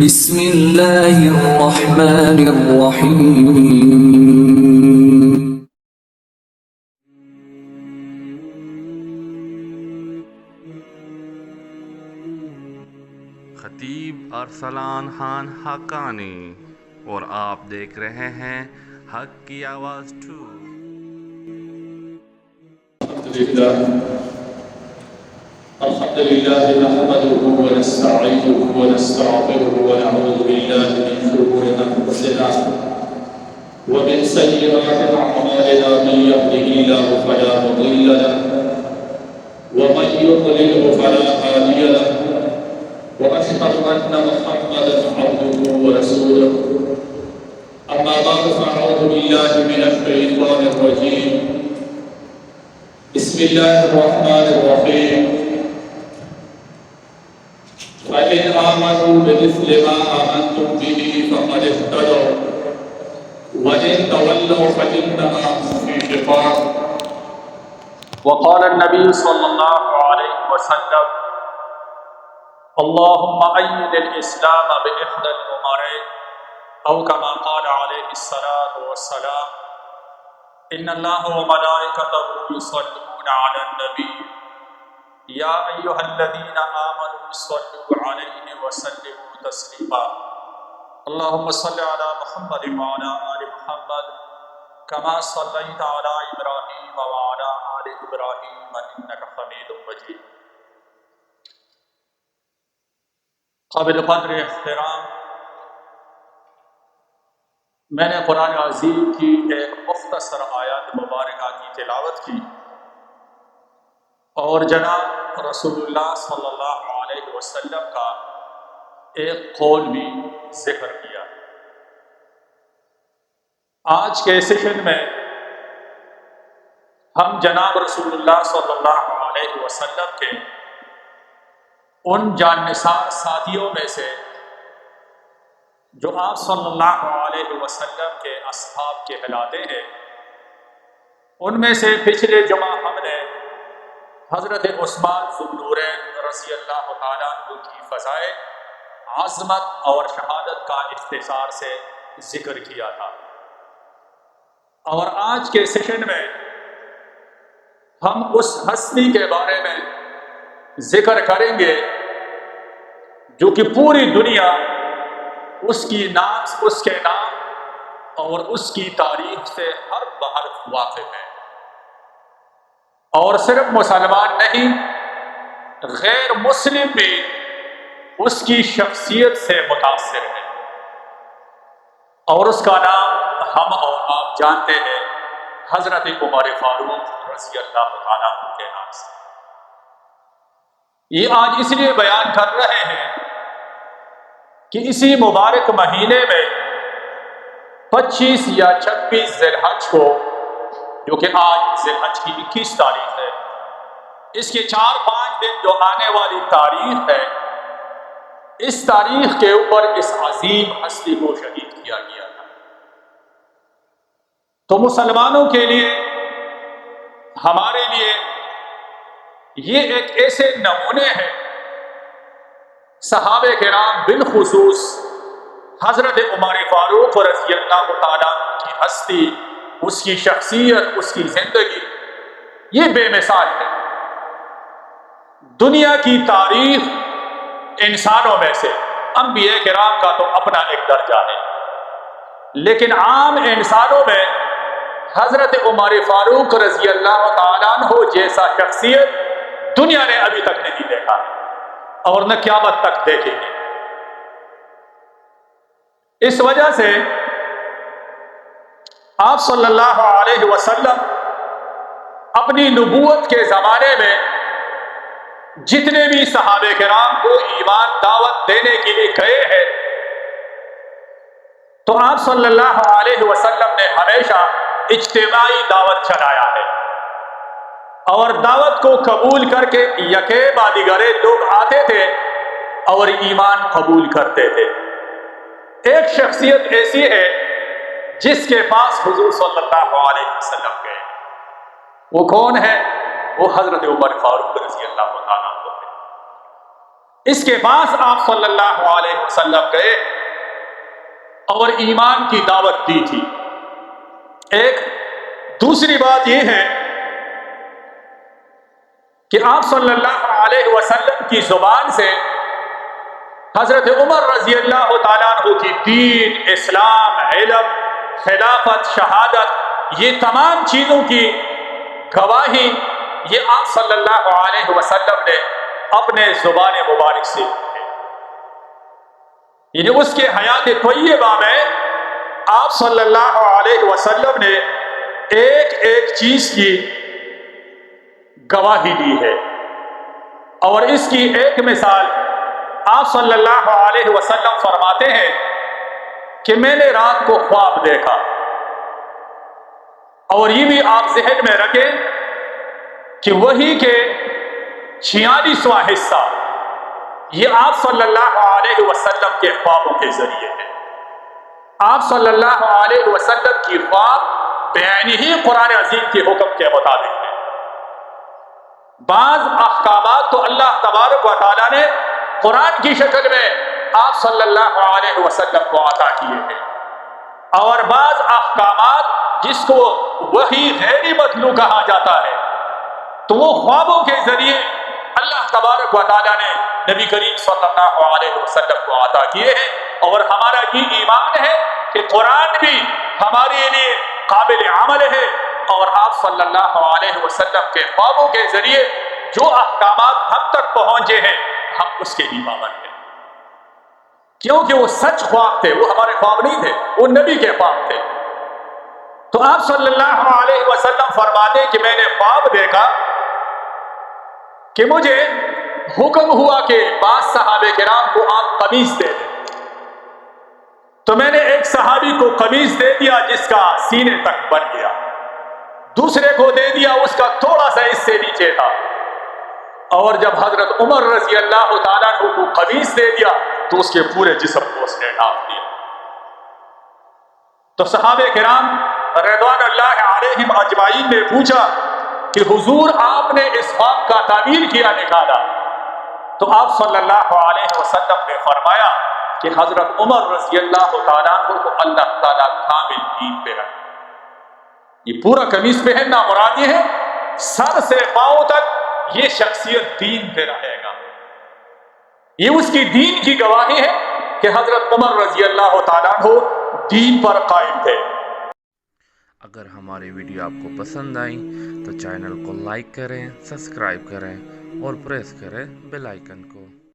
بسم الله الرحمن الرحيم۔ خطیب ارسلان خان حقانی اور آپ دیکھ رہے ہیں حق کی آواز ٹو الحمد لله نحمده ونستعينه ونستغفره ونعوذ بالله من شرور أنفسنا ومن سيئات أعمالنا من يهده الله فلا مضل له ومن يضلله فلا هادي له وأشهد أن محمدا عبده ورسوله. أما بعد فأعوذ بالله من الشيطان الرجيم. بسم الله الرحمن الرحيم. فإن آمنوا بمثل ما آمنتم به فقد اهتدوا. وإن تولوا فإنما في شقاق. وقال النبي صلى الله عليه وسلم اللهم أيد الإسلام بإحدى الأمرين؟ أو كما قال عليه الصلاة والسلام إن الله وملائكته يصلون على النبي. يا أيها الذين آمنوا صلوا عليه وسلموا تسليما اللهم صل على محمد وعلى آل محمد كما صليت على إبراهيم وعلى آل إبراهيم إنك حميد مجيد قابل قدر احترام، میں نے قرآن عظیم کی ایک مختصر آیات مبارکہ کی تلاوت کی۔ اور جناب رسول اللہ صلی اللہ علیہ وسلم کا ایک قول بھی ذکر کیا۔ آج کے سیشن میں ہم جناب رسول اللہ صلی اللہ علیہ وسلم کے ان جان نثار ساتھیوں میں سے جو آپ صلی اللہ علیہ وسلم کے اصحاب کے کہلاتے ہیں، ان میں سے پچھلے جمعہ ہم نے حضرت عثمان ذنورین رضی اللہ تعالیٰ عنہ کی فضائے، عظمت اور شہادت کا اختصار سے ذکر کیا تھا۔ اور آج کے سیشن میں ہم اس ہستی کے بارے میں ذکر کریں گے جو کہ پوری دنیا اس کی نام اس کے نام اور اس کی تاریخ سے ہر بہر واقف ہے۔ اور صرف مسلمان نہیں، غیر مسلم بھی اس کی شخصیت سے متاثر ہے اور اس کا نام ہم اور آپ جانتے ہیں، حضرت عمر فاروق رضی اللہ تعالیٰ کے نام سے۔ یہ آج اس لیے بیان کر رہے ہیں کہ اسی مبارک مہینے میں پچیس یا چھبیس ذیلحج کو جو کہ آج ذیلحج کی اکیس تاریخ ہے۔ اس کے چار پانچ دن جو آنے والی تاریخ ہے، اس تاریخ کے اوپر اس عظیم ہستی کو شہید کیا گیا تھا۔ تو مسلمانوں کے لیے، ہمارے لیے یہ ایک ایسے نمونے ہیں۔ صحابہ کرام بالخصوص حضرت عمر فاروق رضی اللہ تعالیٰ کی ہستی اس کی شخصیت، اس کی زندگی، یہ بے مثال ہے۔ دنیا کی تاریخ انسانوں میں سے، انبیاء کرام کا تو اپنا ایک درجہ ہے۔ لیکن عام انسانوں میں حضرت عمر فاروق رضی اللہ تعالیٰ عنہ جیسا شخصیت دنیا نے ابھی تک نہیں دیکھا۔ اور نہ قیامت تک دیکھیں گے۔ اس وجہ سے آپ صلی اللہ علیہ وسلم اپنی نبوت کے زمانے میں جتنے بھی صحابہ کرام کو ایمان دعوت دینے کے لیے گئے ہیں، تو آپ صلی اللہ علیہ وسلم نے ہمیشہ اجتماعی دعوت چلایا ہے۔ اور دعوت کو قبول کر کے یکے بادیگرے لوگ آتے تھے اور ایمان قبول کرتے تھے۔ ایک شخصیت ایسی ہے جس کے پاس حضور صلی اللہ علیہ وسلم گئے۔ وہ کون ہے؟ وہ حضرت عمر فاروق رضی اللہ تعالیٰ عنہ اس کے پاس آپ صلی اللہ علیہ وسلم گئے اور ایمان کی دعوت دی تھی۔ ایک دوسری بات یہ ہے کہ آپ صلی اللہ علیہ وسلم کی زبان سے حضرت عمر رضی اللہ تعالیٰ عنہ کی دین، اسلام، علم خلافت، شہادت، یہ تمام چیزوں کی گواہی یہ آپ صلی اللہ علیہ وسلم نے اپنے زبان مبارک سے یعنی اس کے حیات طیبہ میں آپ صلی اللہ علیہ وسلم نے ایک ایک چیز کی گواہی دی ہے۔ اور اس کی ایک مثال آپ صلی اللہ علیہ وسلم فرماتے ہیں کہ میں نے رات کو خواب دیکھا۔ اور یہ بھی آپ ذہن میں رکھیں کہ وہی کے چھیالیسواں حصہ یہ آپ صلی اللہ علیہ وسلم کے خوابوں کے ذریعے ہے۔ آپ صلی اللہ علیہ وسلم کی خواب بین ہی قرآن عظیم کے حکم کے مطابق ہے۔ بعض احکامات تو اللہ تبارک و تعالیٰ نے قرآن کی شکل میں آپ صلی اللہ علیہ وسلم کو عطا کیے ہیں۔ اور بعض احکامات جس کو وہی غیر مطلوع کہا جاتا ہے، تو وہ خوابوں کے ذریعے اللہ تبارک و تعالیٰ نے نبی کریم صلی اللہ علیہ وسلم کو عطا کیے ہیں۔ اور ہمارا یہ ایمان ہے کہ قرآن بھی ہمارے لیے قابل عمل ہے۔ اور آپ صلی اللہ علیہ وسلم کے خوابوں کے ذریعے جو احکامات ہم تک پہنچے ہیں، ہم اس کے بھی پابند ہیں۔ کیونکہ وہ سچ خواب تھے، وہ ہمارے خواب نہیں تھے، وہ نبی کے خواب تھے۔ تو آپ صلی اللہ علیہ وسلم فرماتے کہ میں نے خواب دیکھا کہ مجھے حکم ہوا کہ بعض صحابہ کرام کو آپ قمیض دے دیں۔ تو میں نے ایک صحابی کو قمیض دے دیا جس کا سینے تک بن گیا۔ دوسرے کو دے دیا، اس کا تھوڑا سا اس سے نیچے تھا۔ اور جب حضرت عمر رضی اللہ تعالیٰ کو قمیض دے دیا تو اس کے پورے جسم کو اس نے ڈھانپ دیا۔ تو صحابہ کرام رضوان اللہ علیہم اجمعین نے پوچھا کہ حضور آپ نے اس خواب کا تعبیر کیا نکالا؟ تو آپ صلی اللہ علیہ وسلم نے فرمایا کہ حضرت عمر رضی اللہ تعالیٰ کو اللہ تعالیٰ کامل دین پہ رکھ یہ پورا قمیض پہننا مراد یہ ہے، سر سے پاؤں تک یہ شخصیت دین پہ رہے گا۔ یہ اس کی دین کی گواہی ہے کہ حضرت عمر رضی اللہ تعالیٰ ہو دین پر قائم تھے۔ اگر ہماری ویڈیو آپ کو پسند آئی تو چینل کو لائک کریں، سبسکرائب کریں اور پریس کریں بیل آئیکن کو۔